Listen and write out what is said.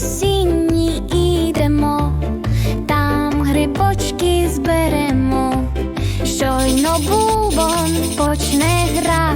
осінні ідемо, там грибочки зберемо. Щойно бубон почне грати,